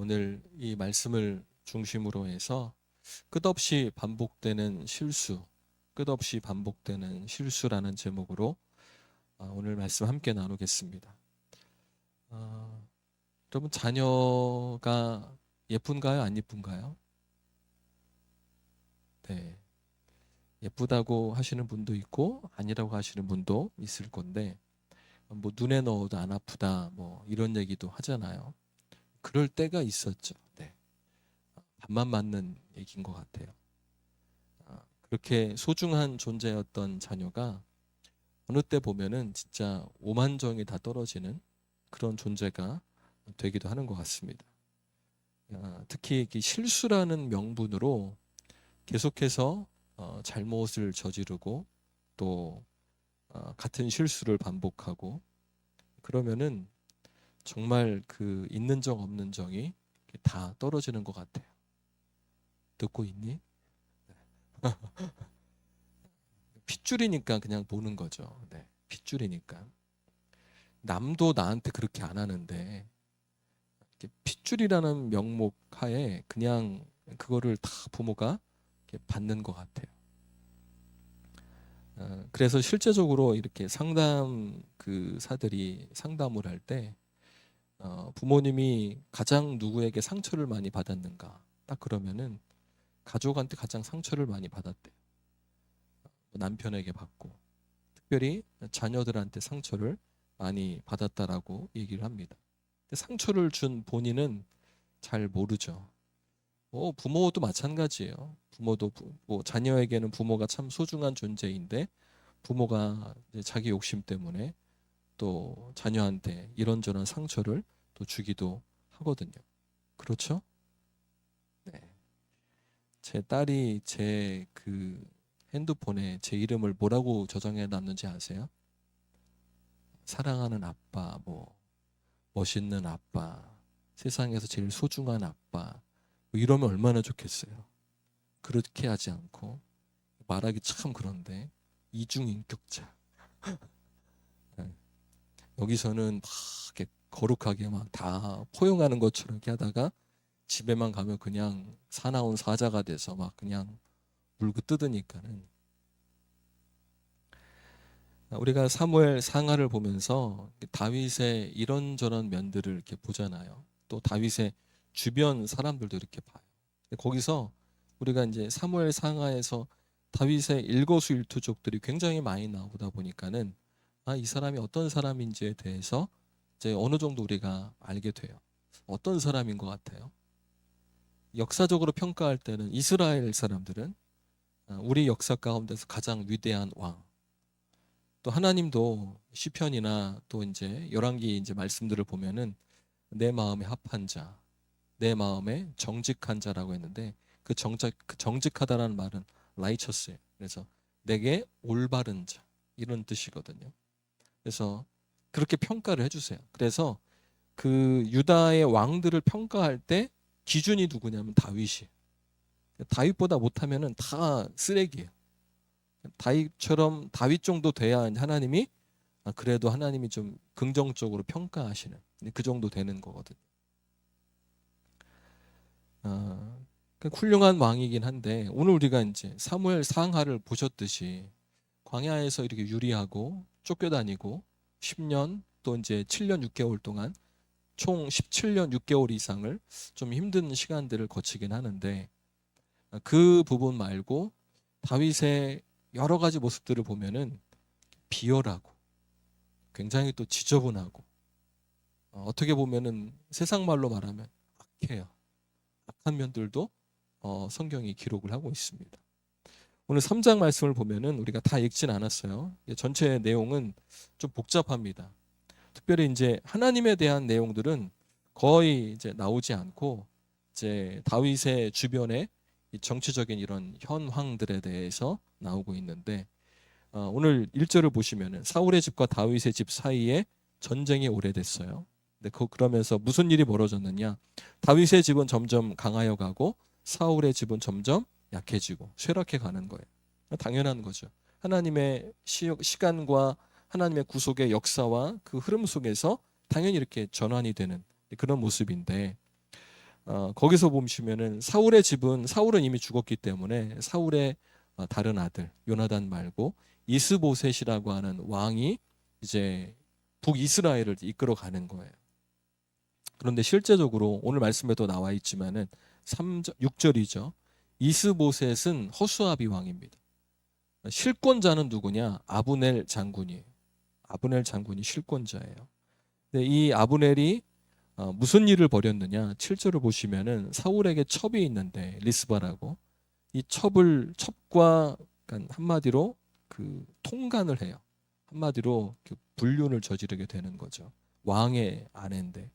오늘 이 말씀을 중심으로 해서 끝없이 반복되는 실수, 끝없이 반복되는 실수라는 제목으로 아, 오늘 말씀 함께 나누겠습니다. 아, 여러분 자녀가 예쁜가요? 안 예쁜가요? 네. 예쁘다고 하시는 분도 있고 아니라고 하시는 분도 있을 건데 뭐 눈에 넣어도 안 아프다 뭐 이런 얘기도 하잖아요. 그럴 때가 있었죠. 네. 반만 맞는 얘기인 것 같아요. 아, 그렇게 소중한 존재였던 자녀가 어느 때 보면은 진짜 오만정이 다 떨어지는 그런 존재가 되기도 하는 것 같습니다. 아, 특히 이 실수라는 명분으로 계속해서 어, 잘못을 저지르고 또 어, 같은 실수를 반복하고 그러면은 정말 그 있는 정 없는 정이 다 떨어지는 것 같아요. 듣고 있니? 핏줄이니까 그냥 보는 거죠. 네, 핏줄이니까. 남도 나한테 그렇게 안 하는데 핏줄이라는 명목 하에 그냥 그거를 다 부모가 받는 것 같아요. 어, 그래서 실제적으로 이렇게 상담 그 사들이 상담을 할 때 어, 부모님이 가장 누구에게 상처를 많이 받았는가 딱 그러면은 가족한테 가장 상처를 많이 받았대요. 뭐 남편에게 받고 특별히 자녀들한테 상처를 많이 받았다라고 얘기를 합니다. 근데 상처를 준 본인은 잘 모르죠. 뭐 부모도 마찬가지예요. 부모도 부- 뭐 자녀에게는 부모가 참 소중한 존재인데 부모가 자기 욕심 때문에 또 자녀한테 이런저런 상처를 또 주기도 하거든요. 그렇죠? 네. 제 딸이 제 그 핸드폰에 제 이름을 뭐라고 저장해 놨는지 아세요? 사랑하는 아빠, 뭐 멋있는 아빠, 세상에서 제일 소중한 아빠, 뭐 이러면 얼마나 좋겠어요. 그렇게 하지 않고 말하기 참 그런데 이중인격자. 네. 여기서는 막 이렇게 거룩하게 막 다 포용하는 것처럼 이렇게 하다가 집에만 가면 그냥 사나운 사자가 돼서 막 그냥 물고 뜯으니까는 우리가 사무엘 상하를 보면서 다윗의 이런저런 면들을 이렇게 보잖아요. 또 다윗의 주변 사람들도 이렇게 봐요. 거기서 우리가 이제 사무엘 상하에서 다윗의 일거수일투족들이 굉장히 많이 나오다 보니까는 아, 이 사람이 어떤 사람인지에 대해서 이제 어느 정도 우리가 알게 돼요. 어떤 사람인 것 같아요? 역사적으로 평가할 때는 이스라엘 사람들은 아, 우리 역사 가운데서 가장 위대한 왕. 또 하나님도 시편이나 또 이제 열왕기 이제 말씀들을 보면은 내 마음에 합한 자, 내 마음에 정직한 자라고 했는데 그 정직 그 정직하다라는 말은 라이처스예요. 그래서 내게 올바른 자 이런 뜻이거든요. 그래서 그렇게 평가를 해주세요. 그래서 그 유다의 왕들을 평가할 때 기준이 누구냐면 다윗이. 다윗보다 못하면은 다 쓰레기예요. 다윗처럼 다윗 정도 돼야 하나님이 아, 그래도 하나님이 좀 긍정적으로 평가하시는 그 정도 되는 거거든요. 아, 그 훌륭한 왕이긴 한데 오늘 우리가 이제 사무엘 상하를 보셨듯이 광야에서 이렇게 유리하고 쫓겨다니고 10년 또 이제 7년 6개월 동안 총 17년 6개월 이상을 좀 힘든 시간들을 거치긴 하는데 그 부분 말고 다윗의 여러 가지 모습들을 보면은 비열하고 굉장히 또 지저분하고 어, 어떻게 보면은 세상 말로 말하면 악해요. 악한 면들도 어, 성경이 기록을 하고 있습니다. 오늘 3장 말씀을 보면은 우리가 다 읽진 않았어요. 전체 내용은 좀 복잡합니다. 특별히 이제 하나님에 대한 내용들은 거의 이제 나오지 않고 이제 다윗의 주변에 이 정치적인 이런 현황들에 대해서 나오고 있는데 어, 오늘 1절을 보시면은 사울의 집과 다윗의 집 사이에 전쟁이 오래됐어요. 근데 그 그러면서 무슨 일이 벌어졌느냐? 다윗의 집은 점점 강하여 가고 사울의 집은 점점 약해지고 쇠락해 가는 거예요. 당연한 거죠. 하나님의 시, 시간과 하나님의 구속의 역사와 그 흐름 속에서 당연히 이렇게 전환이 되는 그런 모습인데 어, 거기서 보시면은 사울의 집은 사울은 이미 죽었기 때문에 사울의 어, 다른 아들 요나단 말고 이스보셋이라고 하는 왕이 이제 북이스라엘을 이끌어 가는 거예요. 그런데 실제적으로 오늘 말씀에도 나와 있지만은 3절 6절이죠. 이스보셋은 허수아비 왕입니다. 실권자는 누구냐? 아브넬 장군이에요. 아브넬 장군이 실권자예요. 근데 이 아브넬이 어, 무슨 일을 벌였느냐? 7절을 보시면은 사울에게 첩이 있는데 리스바라고 이 첩을 첩과 그러니까 한마디로 그 통간을 해요. 한마디로 그 불륜을 저지르게 되는 거죠. 왕의 아내인데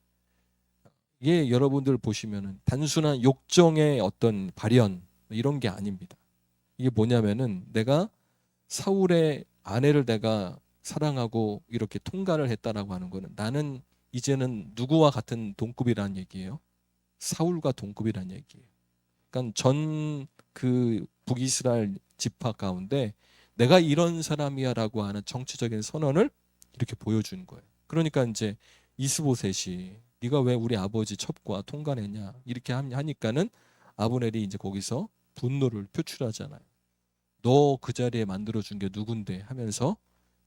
이게 여러분들 보시면은 단순한 욕정의 어떤 발현 이런 게 아닙니다. 이게 뭐냐면은 내가 사울의 아내를 내가 사랑하고 이렇게 통과를 했다라고 하는 거는 나는 이제는 누구와 같은 동급이라는 얘기예요. 사울과 동급이라는 얘기예요. 그러니까 전 그 북이스라엘 지파 가운데 내가 이런 사람이야라고 하는 정치적인 선언을 이렇게 보여준 거예요. 그러니까 이제 이스보셋이 네가 왜 우리 아버지 첩과 통관했냐 이렇게 하니까는 아브넬이 이제 거기서 분노를 표출하잖아요. 너 그 자리에 만들어 준 게 누군데 하면서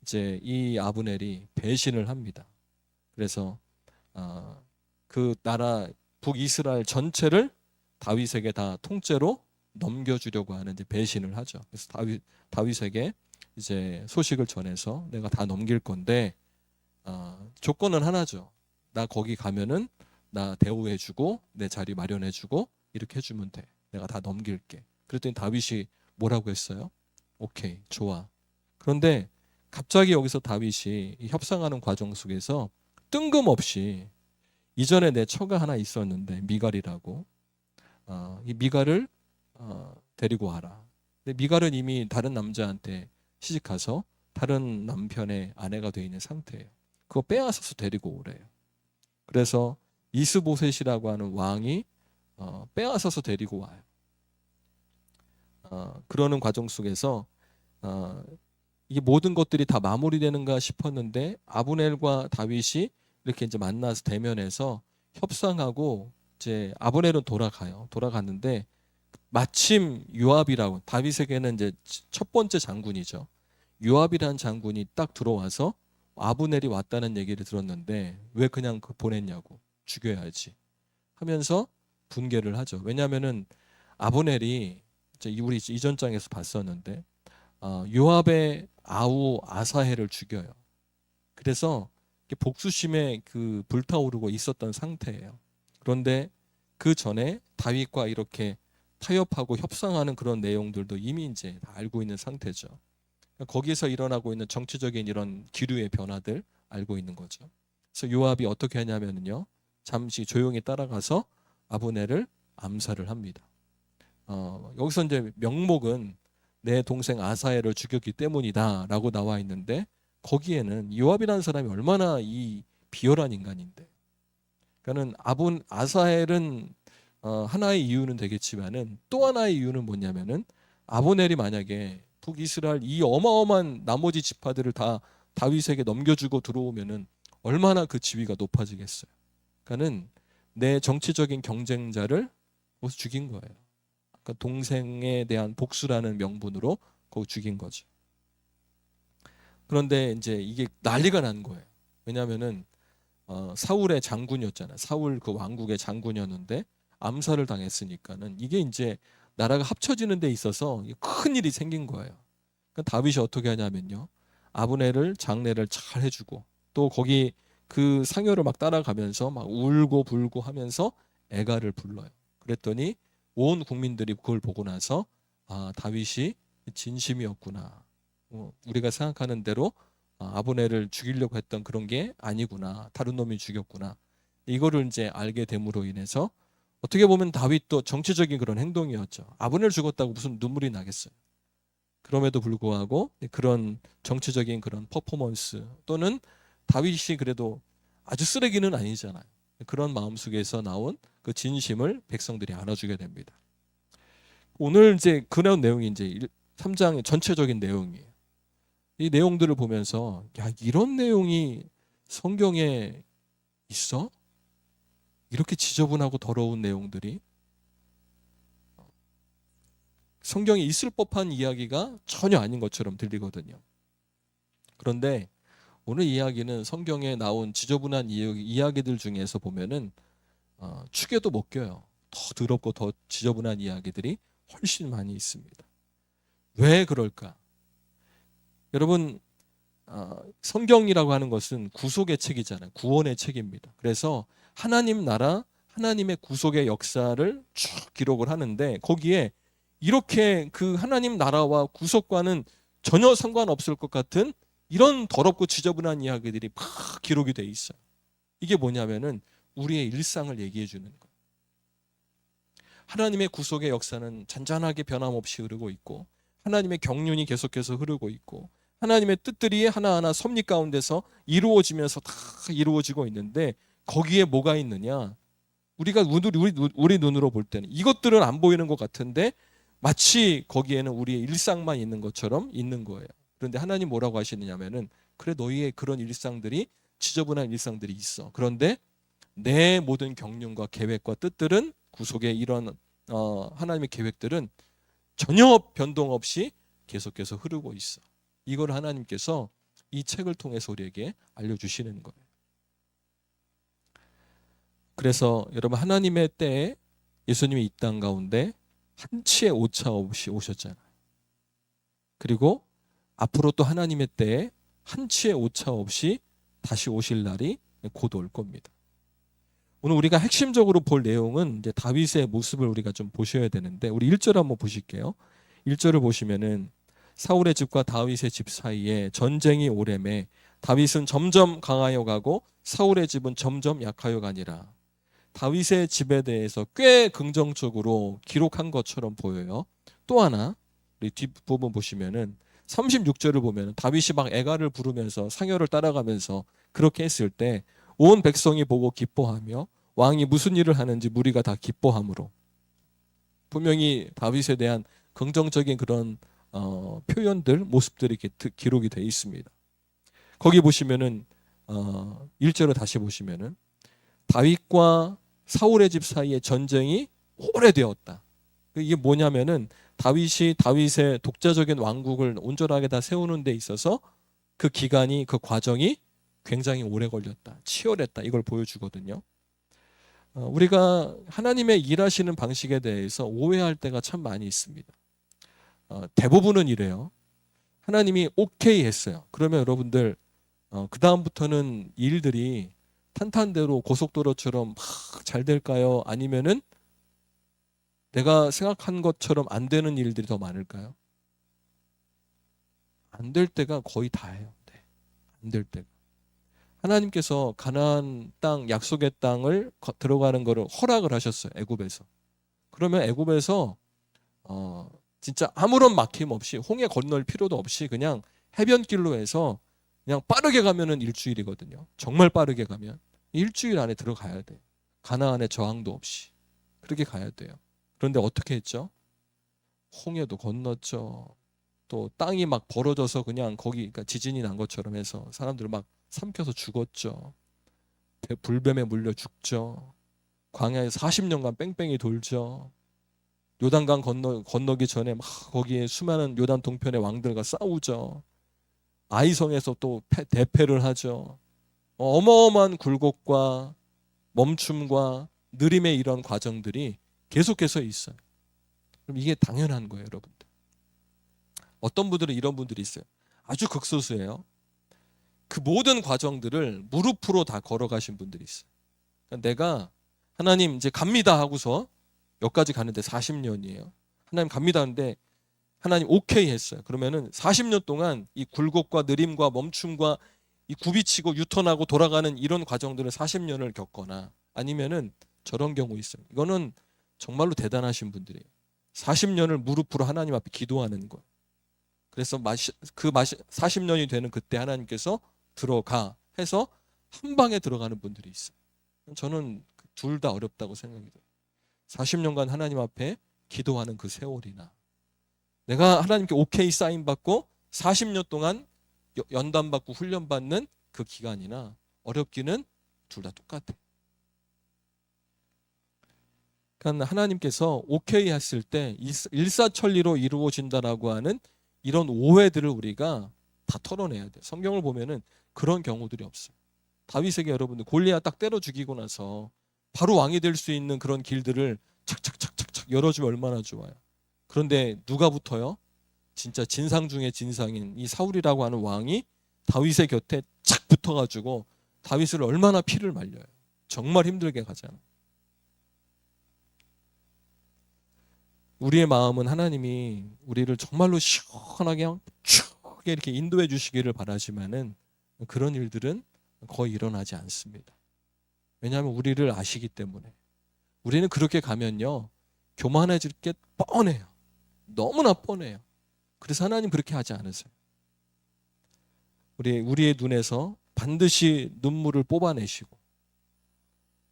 이제 이 아브넬이 배신을 합니다. 그래서 어, 그 나라 북이스라엘 전체를 다윗에게 다 통째로 넘겨주려고 하는 이제 배신을 하죠. 그래서 다윗 다윗에게 이제 소식을 전해서 내가 다 넘길 건데 어, 조건은 하나죠. 나 거기 가면은 나 대우해주고 내 자리 마련해주고 이렇게 해주면 돼. 내가 다 넘길게. 그랬더니 다윗이 뭐라고 했어요? 오케이, 좋아. 그런데 갑자기 여기서 다윗이 협상하는 과정 속에서 뜬금없이 이전에 내 처가 하나 있었는데 미갈이라고 어, 이 미갈을 어, 데리고 와라. 근데 미갈은 이미 다른 남자한테 시집 가서 다른 남편의 아내가 되어 있는 상태예요. 그거 빼앗아서 데리고 오래요. 그래서 이스보셋이라고 하는 왕이 어, 빼앗아서 데리고 와요. 어, 그러는 과정 속에서 어, 이게 모든 것들이 다 마무리되는가 싶었는데 아브넬과 다윗이 이렇게 이제 만나서 대면해서 협상하고 이제 아브넬은 돌아가요. 돌아갔는데 마침 요압이라고 다윗에게는 이제 첫 번째 장군이죠. 요압이라는 장군이 딱 들어와서 아브넬이 왔다는 얘기를 들었는데 왜 그냥 그 보냈냐고 죽여야지 하면서 분개를 하죠. 왜냐하면은 아브넬이 우리 이전 장에서 봤었는데 어, 요압의 아우 아사헬을 죽여요. 그래서 복수심에 그 불타오르고 있었던 상태예요. 그런데 그 전에 다윗과 이렇게 타협하고 협상하는 그런 내용들도 이미 이제 다 알고 있는 상태죠. 거기에서 일어나고 있는 정치적인 이런 기류의 변화들 알고 있는 거죠. 그래서 요압이 어떻게 하냐면요, 잠시 조용히 따라가서 아브넬을 암살을 합니다. 어, 여기서 이제 명목은 내 동생 아사엘을 죽였기 때문이다라고 나와 있는데 거기에는 요압이라는 사람이 얼마나 이 비열한 인간인데. 그러니까는 아분 아사엘은 어, 하나의 이유는 되겠지만은 또 하나의 이유는 뭐냐면은 아브넬이 만약에 북이스라엘 이 어마어마한 나머지 지파들을 다 다윗에게 넘겨주고 들어오면은 얼마나 그 지위가 높아지겠어요. 그러니까는 내 정치적인 경쟁자를 거기서 죽인 거예요. 그러니까 동생에 대한 복수라는 명분으로 거기 죽인 거죠. 그런데 이제 이게 난리가 난 거예요. 왜냐하면은 어, 사울의 장군이었잖아요. 사울 그 왕국의 장군이었는데 암살을 당했으니까는 이게 이제 나라가 합쳐지는 데 있어서 큰 일이 생긴 거예요. 그러니까 다윗이 어떻게 하냐면요. 아브넬을 장례를 잘 해주고 또 거기 그 상여를 막 따라가면서 막 울고 불고 하면서 애가를 불러요. 그랬더니 온 국민들이 그걸 보고 나서 아 다윗이 진심이었구나. 어, 우리가 생각하는 대로 아, 아브넬을 죽이려고 했던 그런 게 아니구나. 다른 놈이 죽였구나. 이거를 이제 알게 됨으로 인해서 어떻게 보면 다윗도 정치적인 그런 행동이었죠. 아브넬 죽었다고 무슨 눈물이 나겠어요. 그럼에도 불구하고 그런 정치적인 그런 퍼포먼스 또는 다윗이 그래도 아주 쓰레기는 아니잖아요. 그런 마음 속에서 나온 그 진심을 백성들이 알아주게 됩니다. 오늘 이제 그런 내용이 이제 3장 전체적인 내용이에요. 이 내용들을 보면서 야 이런 내용이 성경에 있어? 이렇게 지저분하고 더러운 내용들이 성경에 있을 법한 이야기가 전혀 아닌 것처럼 들리거든요. 그런데 오늘 이야기는 성경에 나온 지저분한 이야기- 이야기 들 중에서 보면은 어, 축에도 못 껴요. 더 더럽고 더 지저분한 이야기들이 훨씬 많이 있습니다. 왜 그럴까? 여러분 어, 성경이라고 하는 것은 구속의 책이잖아요. 구원의 책입니다. 그래서 하나님 나라, 하나님의 구속의 역사를 쭉 기록을 하는데 거기에 이렇게 그 하나님 나라와 구속과는 전혀 상관없을 것 같은 이런 더럽고 지저분한 이야기들이 막 기록이 돼 있어요. 이게 뭐냐면은 우리의 일상을 얘기해 주는 거예요. 하나님의 구속의 역사는 잔잔하게 변함없이 흐르고 있고 하나님의 경륜이 계속해서 흐르고 있고 하나님의 뜻들이 하나하나 섭리 가운데서 이루어지면서 다 이루어지고 있는데 거기에 뭐가 있느냐? 우리가 우리, 우리, 눈으로 볼 때는 이것들은 안 보이는 것 같은데 마치 거기에는 우리의 일상만 있는 것처럼 있는 거예요. 그런데 하나님 뭐라고 하시느냐면은 그래 너희의 그런 일상들이 지저분한 일상들이 있어. 그런데 내 모든 경륜과 계획과 뜻들은 구속의 이런 어, 하나님의 계획들은 전혀 변동 없이 계속해서 흐르고 있어. 이걸 하나님께서 이 책을 통해서 우리에게 알려주시는 거예요. 그래서 여러분 하나님의 때에 예수님이 이 땅 가운데 한치의 오차 없이 오셨잖아요. 그리고 앞으로 또 하나님의 때에 한치의 오차 없이 다시 오실 날이 곧 올 겁니다. 오늘 우리가 핵심적으로 볼 내용은 이제 다윗의 모습을 우리가 좀 보셔야 되는데 우리 1절 한번 보실게요. 1절을 보시면은 사울의 집과 다윗의 집 사이에 전쟁이 오래매 다윗은 점점 강하여 가고 사울의 집은 점점 약하여 가니라. 다윗의 집에 대해서 꽤 긍정적으로 기록한 것처럼 보여요. 또 하나 우리 뒷부분 보시면은 36절을 보면 다윗이 막 애가를 부르면서 상여를 따라가면서 그렇게 했을 때 온 백성이 보고 기뻐하며 왕이 무슨 일을 하는지 무리가 다 기뻐함으로 분명히 다윗에 대한 긍정적인 그런 어, 표현들 모습들이 기록이 되어 있습니다. 거기 보시면은 어, 1절을 다시 보시면은 다윗과 사울의 집 사이에 전쟁이 오래되었다. 이게 뭐냐면은 다윗이 다윗의 독자적인 왕국을 온전하게 다 세우는 데 있어서 그 기간이 그 과정이 굉장히 오래 걸렸다. 치열했다. 이걸 보여주거든요. 어, 우리가 하나님의 일하시는 방식에 대해서 오해할 때가 참 많이 있습니다. 어, 대부분은 이래요. 하나님이 오케이 했어요. 그러면 여러분들 어, 그 다음부터는 일들이 탄탄대로 고속도로처럼 막잘 될까요? 아니면은 내가 생각한 것처럼 안 되는 일들이 더 많을까요? 안 될 때가 거의 다예요. 네. 안될 때가. 하나님께서 가나안 땅 약속의 땅을 거- 들어가는 거를 허락을 하셨어요. 애굽에서. 그러면 애굽에서 어 진짜 아무런 막힘 없이 홍해 건널 필요도 없이 그냥 해변길로 해서 그냥 빠르게 가면은 일주일이거든요. 정말 빠르게 가면 일주일 안에 들어가야 돼. 가나안에 저항도 없이 그렇게 가야 돼요. 그런데 어떻게 했죠? 홍해도 건넜죠. 또 땅이 막 벌어져서 그냥 거기 그러니까 지진이 난 것처럼 해서 사람들 막 삼켜서 죽었죠. 배- 불뱀에 물려 죽죠. 광야에 40년간 뺑뺑이 돌죠. 요단강 건너 건너기 전에 막 거기에 수많은 요단 동편의 왕들과 싸우죠. 아이성에서 또 패- 대패를 하죠. 어마어마한 굴곡과 멈춤과 느림의 이런 과정들이 계속해서 있어요. 그럼 이게 당연한 거예요, 여러분들. 어떤 분들은 이런 분들이 있어요. 아주 극소수예요. 그 모든 과정들을 무릎으로 다 걸어가신 분들이 있어요. 그러니까 내가 하나님 이제 갑니다 하고서 여기까지 가는데 40년이에요. 하나님 갑니다 하는데 하나님 오케이 했어요. 그러면은 40년 동안 이 굴곡과 느림과 멈춤과 이 굽이치고 유턴하고 돌아가는 이런 과정들을 40년을 겪거나 아니면은 저런 경우 있어요. 이거는 정말로 대단하신 분들이에요. 40년을 무릎으로 하나님 앞에 기도하는 거. 그래서 그 마시, 40년이 되는 그때 하나님께서 들어가 해서 한 방에 들어가는 분들이 있어요. 저는 둘 다 어렵다고 생각이 돼요. 40년간 하나님 앞에 기도하는 그 세월이나 내가 하나님께 오케이 사인 받고 40년 동안 여- 연단 받고 훈련 받는 그 기간이나 어렵기는 둘 다 똑같아. 그러니까 하나님께서 오케이 했을 때 일사- 일사천리로 이루어진다라고 하는 이런 오해들을 우리가 다 털어내야 돼. 성경을 보면은 그런 경우들이 없어요. 다윗에게 여러분들 골리앗 딱 때려 죽이고 나서 바로 왕이 될 수 있는 그런 길들을 착착착착착 열어주면 얼마나 좋아요. 그런데 누가 붙어요? 진짜 진상 중에 진상인 이 사울이라고 하는 왕이 다윗의 곁에 착 붙어가지고 다윗을 얼마나 피를 말려요. 정말 힘들게 가잖아. 우리의 마음은 하나님이 우리를 정말로 시원하게 쭉 이렇게 인도해 주시기를 바라지만은 그런 일들은 거의 일어나지 않습니다. 왜냐하면 우리를 아시기 때문에 우리는 그렇게 가면요 교만해질 게 뻔해요. 너무나 뻔해요. 그래서 하나님 그렇게 하지 않으세요. 우리 우리의 눈에서 반드시 눈물을 뽑아내시고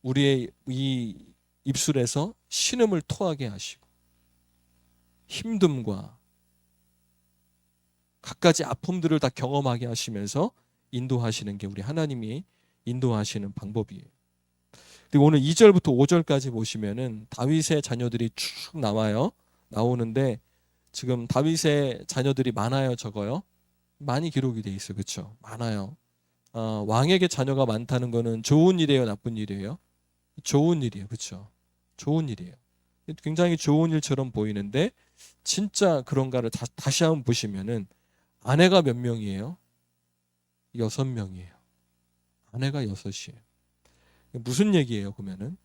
우리의 이 입술에서 신음을 토하게 하시고 힘듦과 갖가지 아픔들을 다 경험하게 하시면서 인도하시는 게 우리 하나님이 인도하시는 방법이에요. 그리고 오늘 2절부터 5절까지 보시면은 다윗의 자녀들이 쭉 나와요. 나오는데 지금 다윗의 자녀들이 많아요, 적어요? 많이 기록이 돼 있어요. 그렇죠? 많아요. 어, 왕에게 자녀가 많다는 거는 좋은 일이에요, 나쁜 일이에요? 좋은 일이에요. 그렇죠? 좋은 일이에요. 굉장히 좋은 일처럼 보이는데 진짜 그런가를 다, 다시 한번 보시면은 아내가 몇 명이에요? 여섯 명이에요. 아내가 여섯이에요. 무슨 얘기예요, 그러면은?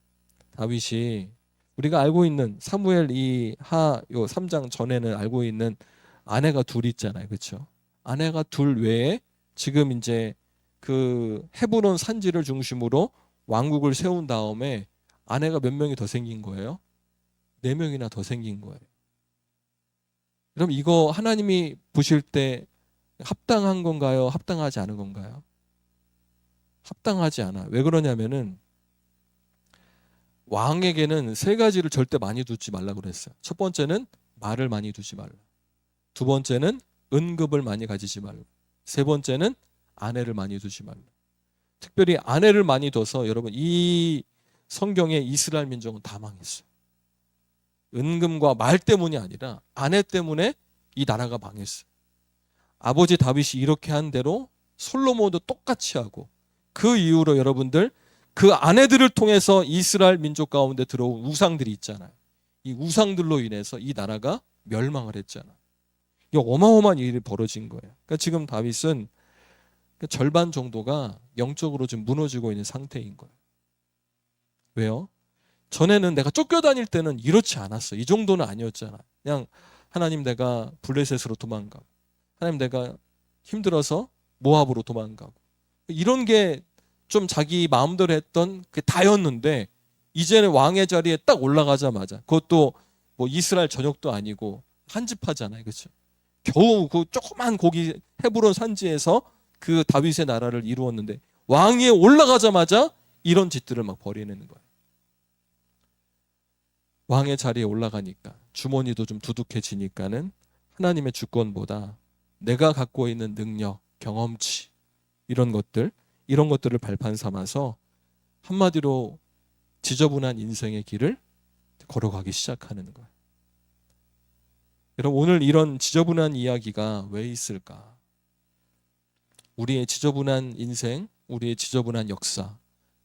다윗이 우리가 알고 있는 사무엘 이 하 요 3장 전에는 알고 있는 아내가 둘 있잖아요. 그렇죠? 아내가 둘 외에 지금 이제 그 헤브론 산지를 중심으로 왕국을 세운 다음에 아내가 몇 명이 더 생긴 거예요? 네 명이나 더 생긴 거예요. 그럼 이거 하나님이 보실 때 합당한 건가요? 합당하지 않은 건가요? 합당하지 않아. 왜 그러냐면은 왕에게는 세 가지를 절대 많이 두지 말라 그랬어요. 첫 번째는 말을 많이 두지 말라. 두 번째는 은급을 많이 가지지 말라. 세 번째는 아내를 많이 두지 말라. 특별히 아내를 많이 둬서 여러분 이 성경의 이스라엘 민족은 다 망했어요. 은금과 말 때문이 아니라 아내 때문에 이 나라가 망했어요. 아버지 다윗이 이렇게 한 대로 솔로몬도 똑같이 하고 그 이후로 여러분들 그 아내들을 통해서 이스라엘 민족 가운데 들어온 우상들이 있잖아요. 이 우상들로 인해서 이 나라가 멸망을 했잖아. 이 어마어마한 일이 벌어진 거예요. 그러니까 지금 다윗은 그 절반 정도가 영적으로 좀 무너지고 있는 상태인 거예요. 왜요? 전에는 내가 쫓겨다닐 때는 이렇지 않았어. 이 정도는 아니었잖아. 그냥 하나님 내가 블레셋으로 도망가고 하나님 내가 힘들어서 모압으로 도망가고 이런 게 좀 자기 마음대로 했던 그 다였는데 이제는 왕의 자리에 딱 올라가자마자 그것도 뭐 이스라엘 전역도 아니고 한집하잖아요. 그렇죠? 겨우 그 조그만 고기 헤브론 산지에서 그 다윗의 나라를 이루었는데 왕위에 올라가자마자 이런 짓들을 막 벌이는 거예요. 왕의 자리에 올라가니까 주머니도 좀 두둑해지니까는 하나님의 주권보다 내가 갖고 있는 능력, 경험치 이런 것들 이런 것들을 발판 삼아서 한마디로 지저분한 인생의 길을 걸어가기 시작하는 거예요. 여러분 오늘 이런 지저분한 이야기가 왜 있을까? 우리의 지저분한 인생, 우리의 지저분한 역사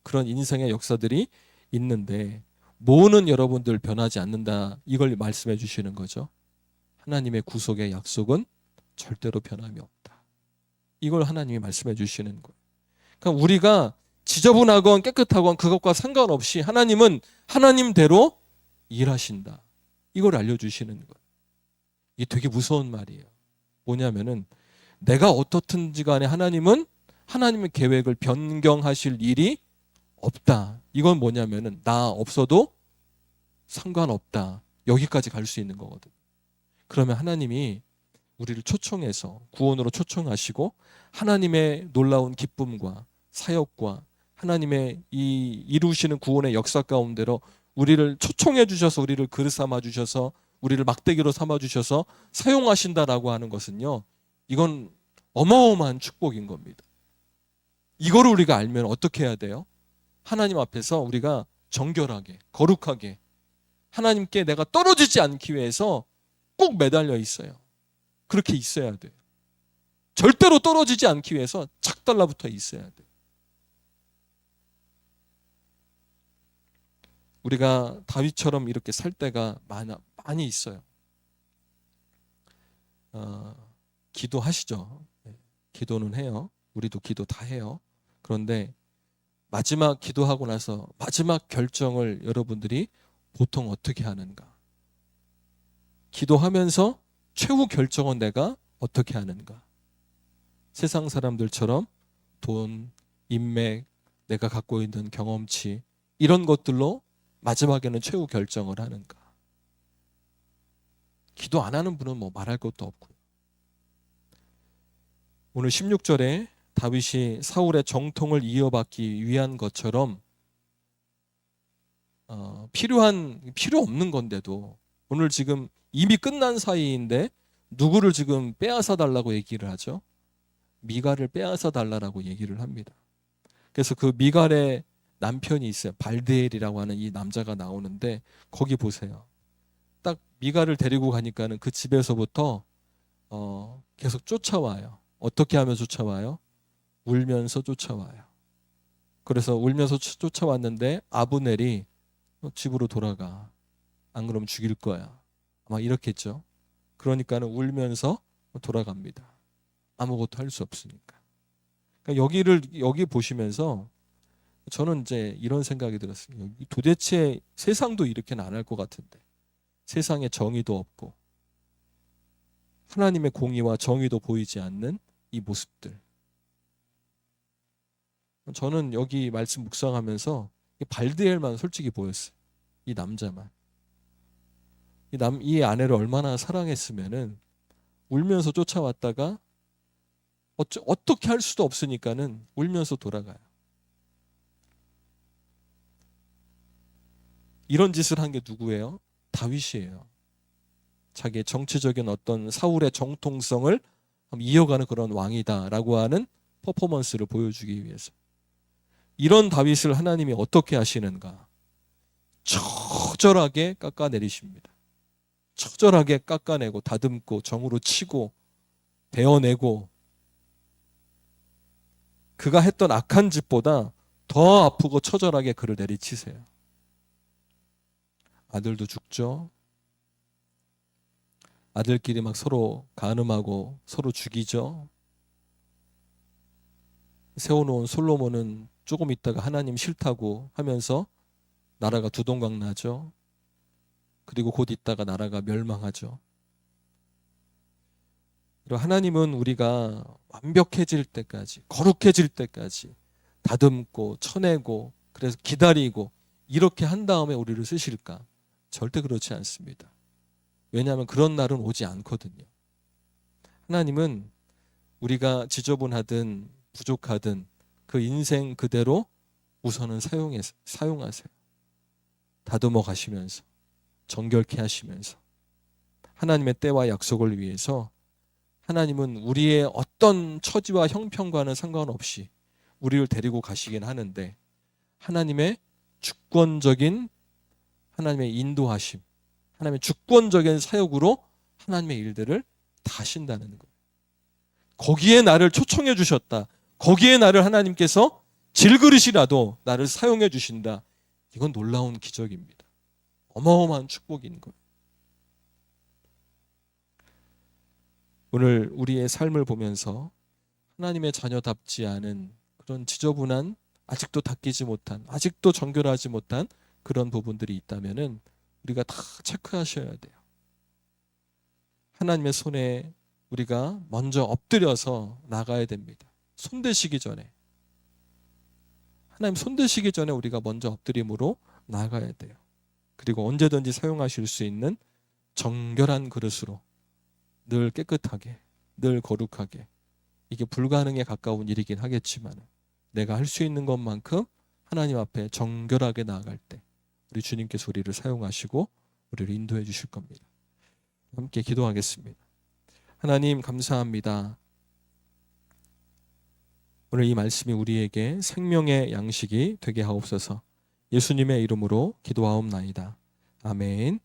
그런 인생의 역사들이 있는데 뭐는 여러분들 변하지 않는다 이걸 말씀해 주시는 거죠. 하나님의 구속의 약속은 절대로 변함이 없다. 이걸 하나님이 말씀해 주시는 거예요. 그러니까 우리가 지저분하건 깨끗하건 그것과 상관없이 하나님은 하나님대로 일하신다. 이걸 알려주시는 거예요. 이게 되게 무서운 말이에요. 뭐냐면은 내가 어떻든지 간에 하나님은 하나님의 계획을 변경하실 일이 없다. 이건 뭐냐면은 나 없어도 상관없다. 여기까지 갈 수 있는 거거든. 그러면 하나님이 우리를 초청해서 구원으로 초청하시고 하나님의 놀라운 기쁨과 사역과 하나님의 이 이루시는 구원의 역사 가운데로 우리를 초청해 주셔서 우리를 그릇 삼아 주셔서 우리를 막대기로 삼아 주셔서 사용하신다라고 하는 것은요. 이건 어마어마한 축복인 겁니다. 이거를 우리가 알면 어떻게 해야 돼요? 하나님 앞에서 우리가 정결하게 거룩하게 하나님께 내가 떨어지지 않기 위해서 꼭 매달려 있어요. 그렇게 있어야 돼요. 절대로 떨어지지 않기 위해서 착 달라붙어 있어야 돼요. 우리가 다윗처럼 이렇게 살 때가 많아, 많이 있어요. 어, 기도하시죠. 네, 기도는 해요. 우리도 기도 다 해요. 그런데 마지막 기도하고 나서 마지막 결정을 여러분들이 보통 어떻게 하는가? 기도하면서 최후 결정은 내가 어떻게 하는가? 세상 사람들처럼 돈, 인맥, 내가 갖고 있는 경험치 이런 것들로 마지막에는 최후 결정을 하는가? 기도 안 하는 분은 뭐 말할 것도 없고요. 오늘 16절에 다윗이 사울의 정통을 이어받기 위한 것처럼 어, 필요한 필요 없는 건데도 오늘 지금 이미 끝난 사이인데 누구를 지금 빼앗아 달라고 얘기를 하죠? 미갈을 빼앗아 달라라고 얘기를 합니다. 그래서 그 미갈의 남편이 있어요. 발드엘이라고 하는 이 남자가 나오는데 거기 보세요. 딱 미갈을 데리고 가니까는 그 집에서부터 어, 계속 쫓아와요. 어떻게 하면 쫓아와요? 울면서 쫓아와요. 그래서 울면서 쫓- 쫓아왔는데 아브넬이 어, 집으로 돌아가. 안 그러면 죽일 거야. 아마 이렇겠죠. 그러니까는 울면서 돌아갑니다. 아무것도 할 수 없으니까. 그러니까 여기를 여기 보시면서 저는 이제 이런 생각이 들었어요. 도대체 세상도 이렇게는 안 할 것 같은데 세상에 정의도 없고 하나님의 공의와 정의도 보이지 않는 이 모습들. 저는 여기 말씀 묵상하면서 이 발드엘만 솔직히 보였어요. 이 남자만. 이 남, 이 아내를 얼마나 사랑했으면은 울면서 쫓아왔다가 어쩌, 어떻게 할 수도 없으니까는 울면서 돌아가요. 이런 짓을 한 게 누구예요? 다윗이에요. 자기의 정치적인 어떤 사울의 정통성을 이어가는 그런 왕이다라고 하는 퍼포먼스를 보여주기 위해서. 이런 다윗을 하나님이 어떻게 하시는가? 처절하게 깎아내리십니다. 처절하게 깎아내고 다듬고 정으로 치고 베어내고 그가 했던 악한 짓보다 더 아프고 처절하게 그를 내리치세요. 아들도 죽죠. 아들끼리 막 서로 간음하고 서로 죽이죠. 세워놓은 솔로몬은 조금 있다가 하나님 싫다고 하면서 나라가 두동강 나죠. 그리고 곧 있다가 나라가 멸망하죠. 그리고 하나님은 우리가 완벽해질 때까지, 거룩해질 때까지 다듬고 쳐내고 그래서 기다리고 이렇게 한 다음에 우리를 쓰실까? 절대 그렇지 않습니다. 왜냐하면 그런 날은 오지 않거든요. 하나님은 우리가 지저분하든 부족하든 그 인생 그대로 우선은 사용해, 사용하세요. 다듬어 가시면서 정결케 하시면서 하나님의 때와 약속을 위해서 하나님은 우리의 어떤 처지와 형편과는 상관없이 우리를 데리고 가시긴 하는데 하나님의 주권적인 하나님의 인도하심, 하나님의 주권적인 사역으로 하나님의 일들을 다 하신다는 거예요. 거기에 나를 초청해 주셨다. 거기에 나를 하나님께서 질그릇이라도 나를 사용해 주신다. 이건 놀라운 기적입니다. 어마어마한 축복인 거예요. 오늘 우리의 삶을 보면서 하나님의 자녀답지 않은 그런 지저분한 아직도 닦이지 못한 아직도 정결하지 못한 그런 부분들이 있다면은 우리가 다 체크하셔야 돼요. 하나님의 손에 우리가 먼저 엎드려서 나가야 됩니다. 손대시기 전에 하나님 손대시기 전에 우리가 먼저 엎드림으로 나가야 돼요. 그리고 언제든지 사용하실 수 있는 정결한 그릇으로 늘 깨끗하게, 늘 거룩하게. 이게 불가능에 가까운 일이긴 하겠지만 내가 할 수 있는 것만큼 하나님 앞에 정결하게 나아갈 때 우리 주님께서 우리를 사용하시고 우리를 인도해 주실 겁니다. 함께 기도하겠습니다. 하나님 감사합니다. 오늘 이 말씀이 우리에게 생명의 양식이 되게 하옵소서. 예수님의 이름으로 기도하옵나이다. 아멘.